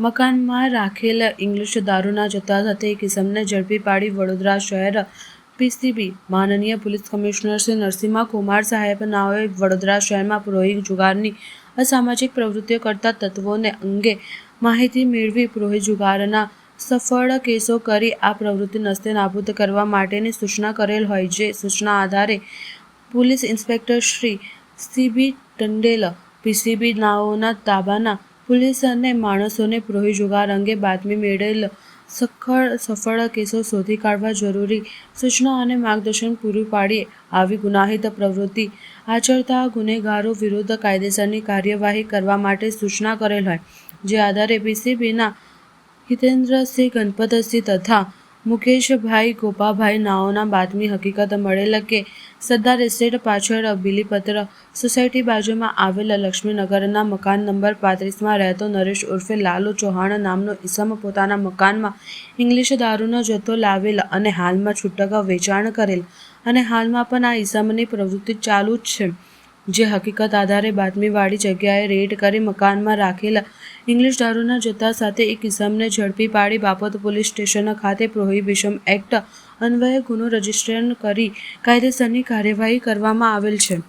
મકાનમાં રાખેલ ઇંગ્લિશ દારૂના જથ્થા સાથે કિસમને ઝડપી પાડી વડોદરા શહેર પીસીબી માનનીય પોલીસ કમિશનર શ્રી નરસિંહા કુમાર સાહેબ નાઓએ વડોદરા શહેરમાં પુરોહિત જુગારની અસામાજિક પ્રવૃત્તિઓ કરતા તત્વોને અંગે માહિતી મેળવી પુરોહિત જુગારના સફળ કેસો કરી આ પ્રવૃત્તિ નસ્તે નાબૂદ કરવા માટેની સૂચના કરેલ હોય જે સૂચના આધારે police inspector Shri CB Tandel PCB નાઓના તાબાના પોલીસ અને માણસોને પ્રોહી જુગાર અંગે બાતમી મેળેલ સખળ સફળ કેસો શોધી કાઢવા જરૂરી સૂચના અને માર્ગદર્શન પૂરું પાડીએ આવી ગુનાહિત પ્રવૃત્તિ આચરતા ગુનેગારો વિરુદ્ધ કાયદેસરની કાર્યવાહી કરવા માટે સૂચના કરેલ હોય. જે આધારે પીસીબીના હિતેન્દ્રસિંહ ગણપતસિંહ તથા મુકેશભાઈ ગોપાભાઈ નાઓના બાતમી હકીકત મળેલ કે સરદાર એસ્ટેટ પાછળ બિલીપત્ર સોસાયટી બાજુમાં આવેલા લક્ષ્મીનગરના મકાન નંબર પાંત્રીસમાં રહેતો નરેશ ઉર્ફે લાલુ ચૌહાણ નામનો ઈસમ પોતાના મકાનમાં ઇંગ્લિશ દારૂનો જથ્થો લાવેલ અને હાલમાં છૂટક વેચાણ કરેલ. અને હાલમાં પણ આ ઈસમની પ્રવૃત્તિ ચાલુ જ છે. જે હકીકત આધારે બાતમીવાળી જગ્યાએ રેડ કરી મકાનમાં રાખેલા ઇંગ્લિશ દારૂના જથ્થા સાથે એક ઇસમને ઝડપી પાડી બાપત પોલીસ સ્ટેશન ખાતે પ્રોહિબિશન એક્ટ અન્વયે ગુનો રજીસ્ટ્રેશન કરી કાયદેસરની કાર્યવાહી કરવામાં આવેલ છે.